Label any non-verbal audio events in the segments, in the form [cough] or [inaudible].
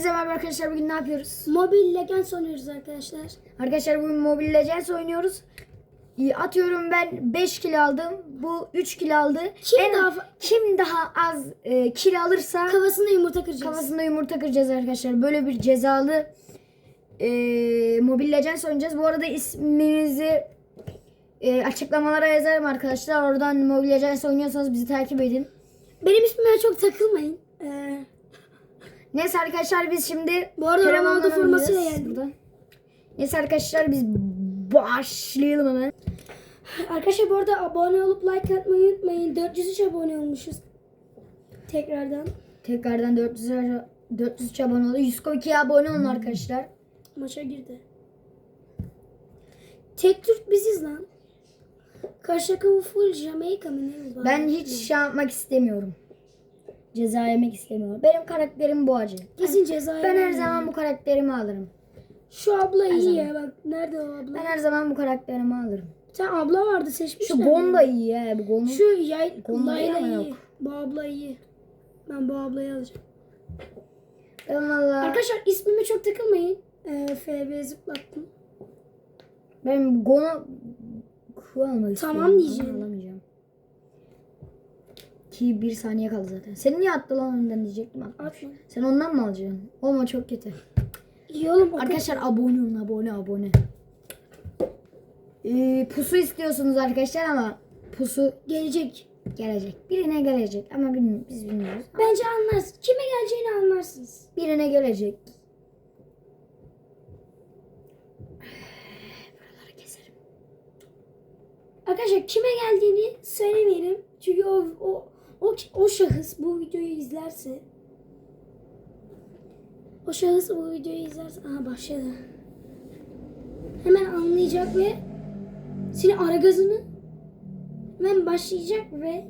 Hepinize merhaba arkadaşlar. Bugün ne yapıyoruz? Mobil Legends oynuyoruz arkadaşlar. Arkadaşlar bugün Mobile Legends oynuyoruz. Atıyorum ben 5 kill aldım. Bu 3 kill aldı. Kim En- daha kim daha az e, kill alırsa Kafasında yumurta kıracağız. kafasında yumurta kıracağız arkadaşlar. Böyle bir cezalı e, Mobile Legends oynayacağız. Bu arada isminizi e, açıklamalara yazarım arkadaşlar. Oradan Mobile Legends oynuyorsanız bizi takip edin. Benim ismime çok takılmayın. Neyse arkadaşlar biz şimdi Bu arada Kerem Ronaldo formasıyla gidiyoruz geldim. buradan. Neyse arkadaşlar biz başlayalım hemen. arkadaşlar bu arada abone olup like atmayı unutmayın. 403 abone olmuşuz. Tekrardan. Tekrardan 400 403 abone oldu. 102 abone olun arkadaşlar. Maça girdi. Tek Türk biziz lan. Karşı takım full Jamaica mı ne? Ben hiç şey yapmak istemiyorum. Ceza yemek istemiyorum. Benim karakterim bu acı. Kesin cezaya. Ben her zaman bu karakterimi alırım. Şu abla iyi ya bak. Nerede o abla? Ben her zaman bu karakterimi alırım. Tane abla vardı seçmişler. Şu Gon da iyi ya. Bu Gon'un Şu yay Gon ama iyi. yok. Bu abla iyi. Ben bu ablayı alacağım. Ben valla Arkadaşlar ismime çok takılmayın. Ee, FB zıplattım. ben Gon'u Ku almak istiyorum. Tamam diyeceğim. Ama Alamayacağım. Ki bir saniye kaldı zaten. Seni niye attı lan önden diyecektim. Atma. Sen ondan mı alacaksın? Olma çok kötü. İyi oğlum. Arkadaşlar abone olun abone abone. Ee, pusu istiyorsunuz arkadaşlar ama pusu gelecek. gelecek. Birine gelecek ama biz bilmiyoruz. Bence anlarsın. Kime geleceğini anlarsınız. Birine gelecek. [sighs] Buraları keserim. Arkadaşlar kime geldiğini söylemeyelim. Çünkü o o o, o şahıs bu videoyu izlerse o şahıs bu videoyu izlerse aha başladı. Hemen anlayacak ve seni ara gazını hemen başlayacak ve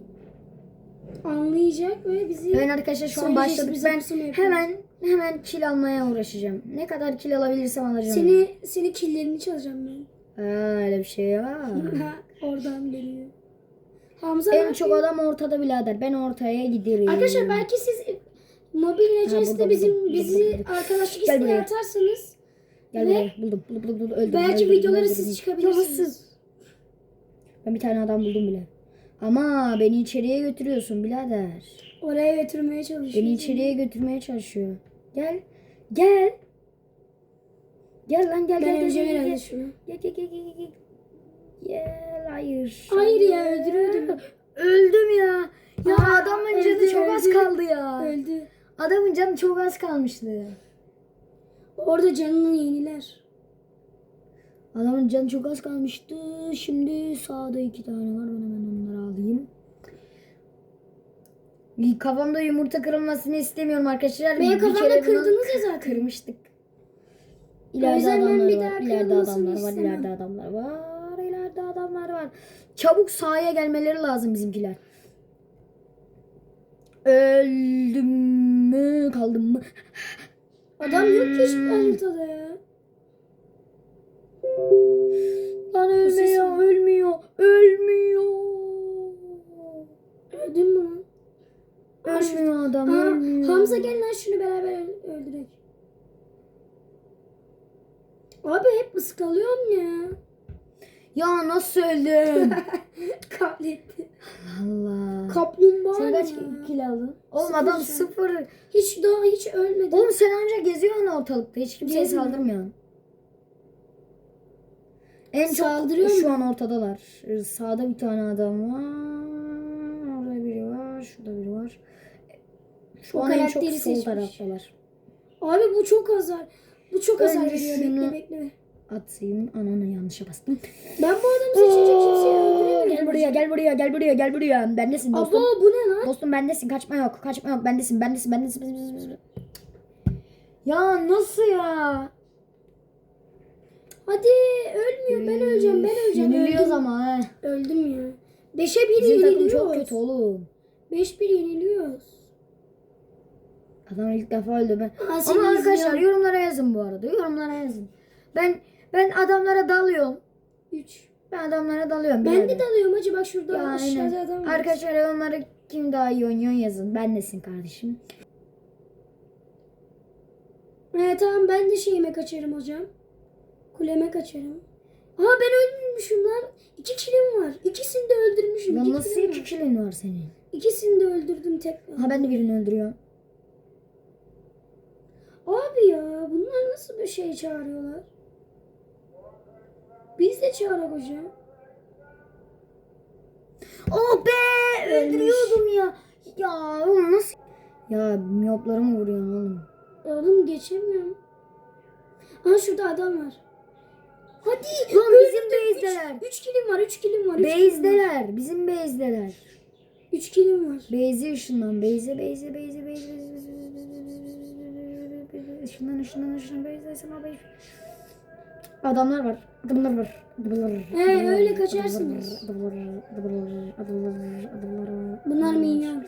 anlayacak ve bizi Evet arkadaşlar şu an başladık. Ben hemen hemen kil almaya uğraşacağım. Ne kadar kil alabilirsem alacağım. seni seni killerini çalacağım ben. Ha, öyle bir şey var. [laughs] Oradan geliyor. Hamza en çok adam ortada birader. Ben ortaya giderim. Arkadaşlar belki siz Mobil Legends'te bizim bizi arkadaşlık isteği atarsanız Gel buraya. Buldum. Buldum buldum buldum. Öldüm. belki öldürdüm, videoları öldürdüm. siz çıkabilirsiniz. Yavuzsuz. Ben bir tane adam buldum bile. Ama beni içeriye götürüyorsun birader. Oraya götürmeye çalışıyor. Beni içeriye götürmeye çalışıyor. Gel. Gel. Gel lan gel Ben gel gel gel. Gel gel gel gel gel. gel. Gel hayır. Hayır ya, öldürüyordum. Öldüm ya. Ya Aa, adamın canı öldü, çok az öldü. kaldı ya. Öldü. Adamın canı çok az kalmıştı. Orada canını yeniler. Adamın canı çok az kalmıştı. Şimdi sağda iki tane var. Ben hemen onları alayım. Kafamda yumurta kırılmasını istemiyorum arkadaşlar. Benim kafamda kırdınız ya zaten. Kırmıştık. İleride yüzden ben adamlar bir var. İleride adamlar var. İleride adamlar var. İleride adamlar var. Çabuk sahaya gelmeleri lazım bizimkiler. Öldüm mü kaldım mı? Adam yok ki hiç haritada ya. Ya nasıl öldüm? [laughs] Katletti. Allah. Kaplumbağa Sen kaç ya? kilo aldın? Oğlum Sıfır adam şu an. sıfır. Hiç daha hiç ölmedi. Oğlum sen önce geziyorsun ortalıkta. Hiç kimseye Gezmiyorum. saldırmıyorsun. En çok Saldırıyor şu mu? an ortadalar. Sağda bir tane adam var. Orada biri var. Şurada biri var. Şu O an en çok karakteri sol seçmiş. taraftalar. Abi bu çok azar. Bu çok azar Önce veriyor. Bekle bekle. Atayım. Ananı yanlışa bastım. Ben bu adamı seçince kimseyi öldüremiyorum. Gel buraya gel buraya gel buraya gel buraya. Bendesin dostum. bu ne lan? Dostum bendesin. Kaçma yok. Kaçma yok. Bendesin. Bendesin. Bendesin. bendesin, bendesin. Ya nasıl ya? Hadi ölmüyor. Ben öleceğim. Ben öleceğim. Yeniliyoruz ama he. Öldüm ya. Beşe bir Bizim takım yeniliyoruz. çok kötü oğlum. Beş bir yeniliyoruz. Adam ilk defa öldü ben. Seni Ama arkadaşlar yorumlara yazın bu arada. Yorumlara yazın. Ben ben adamlara dalıyorum. Üç. Ben adamlara dalıyorum. Ben de dalıyorum acı bak şurada Ya, aşağıda aynen. adam var. Arkadaşlar yorumlara kim daha iyi oynuyor yazın. Ben nesin kardeşim. Ee, tamam ben de şeyime kaçarım hocam. Kuleme kaçarım. Aa ben ölmüşüm lan. İki kilim var. İkisini de öldürmüşüm. Lan İki nasıl kilim iki var. kilin var senin? İkisini de öldürdüm tekrar. Ha ben de birini öldürüyorum. Abi ya bunlar nasıl bir şey çağırıyorlar? Biz de çağırak hocam. Oh be öldürüyordum ya. Ya oğlum nasıl? Ya miyoplara mı vuruyorsun oğlum? Oğlum geçemiyorum. Aa şurada adam var. Hadi. Lan bizim. Üç, üç kilim var. Üç kilim var. Base'deler. Bizim base'deler. Üç kilim var. Base'e ışınlan. Base'e base'e base'e base'e Işınlan ışınlan ışınlan base'e sana base. Adamlar var. Adamlar var. Adamlar var. He, adamlar öyle kaçarsınız. Adamlar var. Adamlar var. Adamlar var. Adamlar var. Bunlar minyon.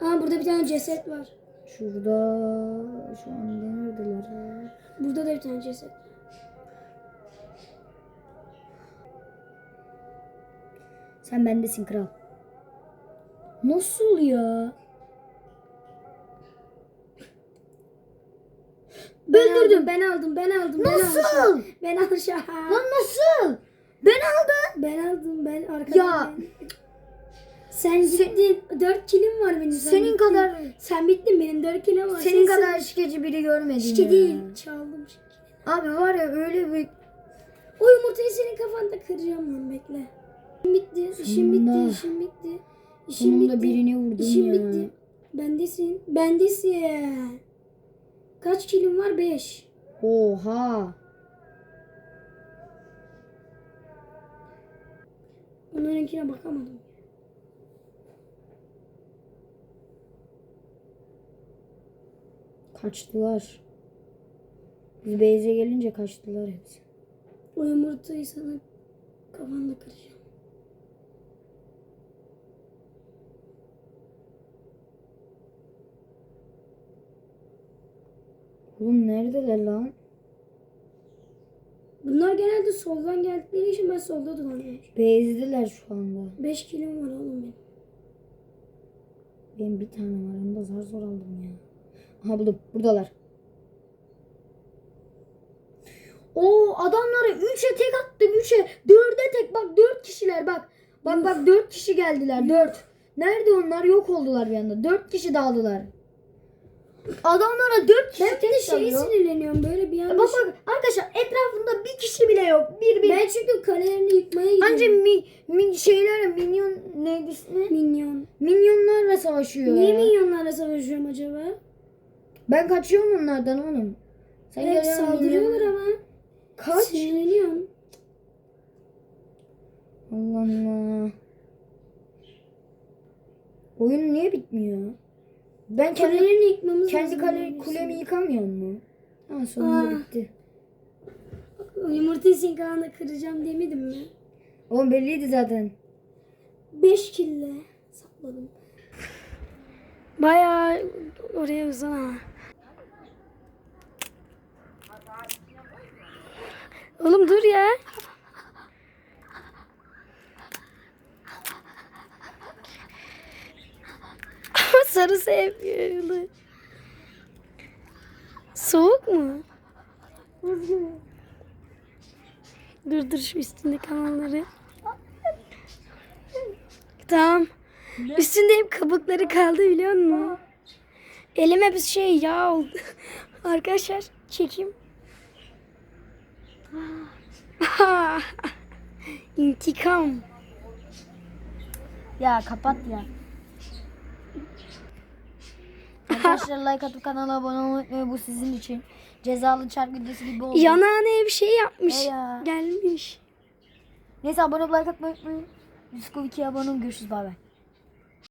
Aa burada bir tane ceset var. Şurada. Şu an neredeler? Burada da bir tane ceset. Sen bendesin kral. Nasıl ya? Öldürdüm. Ben aldım. Ben aldım. Ben Nasıl? aldım. Ben aldım. Lan nasıl? Ben aldım. Ben aldım. Ben arkadan. Ya. ben- Sen gittin. Dört kilim var benim. Sen Senin bittin. kadar Sen bittin. Benim dört kilim var. senin Sen- kadar şikeci biri görmedim Şike ya. değil. Çaldım şike. Abi var ya öyle bir O yumurtayı senin kafanda kıracağım lan bekle. İşim bitti. İşim bitti. Sonunda. İşim bitti. İşim sonunda bitti. birini vurdum İşim ya. bitti. Bendesin. Bendesin. Kaç kilim var? Beş. Oha. Onlarınkine bakamadım. Kaçtılar. Biz Beyze gelince kaçtılar hepsi. O yumurtayı sana kafanda kıracağım. Oğlum neredeler lan? Bunlar genelde soldan geldikleri için ben solda dolanıyorum. Beyzdeler şu anda. 5 kilim var oğlum benim. Benim bir tane var. Onu da zar zor aldım ya. Aha buldum. Buradalar. O adamlara 3'e tek attım 3'e. 4'e tek bak 4 kişiler bak. Bak bak 4 kişi geldiler 4. Nerede onlar yok oldular bir anda. 4 kişi dağıldılar. Adamlara 4 kişi Ben bir tek de şeye dalıyor. sinirleniyorum böyle bir yanlış. Bak bak arkadaşlar etrafında bir kişi bile yok. Bir bir. Ben çünkü kalelerini yıkmaya gidiyorum. Anca mi, mi, şeylerle minyon neydi ismi? Minyon. Minyonlarla savaşıyor. Niye minyonlarla savaşıyorum acaba? Ben kaçıyorum onlardan oğlum. Sen Evet geliyorsun saldırıyorlar minyon- ama. Kaç? Sinirleniyorum. Allah Allah. Oyun niye bitmiyor? Ben Kalelerini yıkmamız kendi kale kulemi için. yıkamıyor mu? Ha sonunda Aa. bitti. O Yumurtayı senin kanalda kıracağım demedim mi? Oğlum belliydi zaten. 5 kille sapladım. Bayağı oraya uzan ama. Oğlum dur ya. Sarı sevmiyor. Soğuk mu? Dur dur şu üstünde kanalları. Tamam. Üstünde hep kabukları kaldı biliyor musun? Elime bir şey yağ oldu. [laughs] Arkadaşlar çekeyim. [laughs] İntikam. Ya kapat ya. Arkadaşlar like atıp kanala abone olmayı unutmayın. Bu sizin için. Cezalı çark videosu gibi oldu. Yanağına bir şey yapmış. Ya. Gelmiş. Neyse abone olup like atmayı unutmayın. Yusuf 2'ye abone olun. Görüşürüz. Bay bay.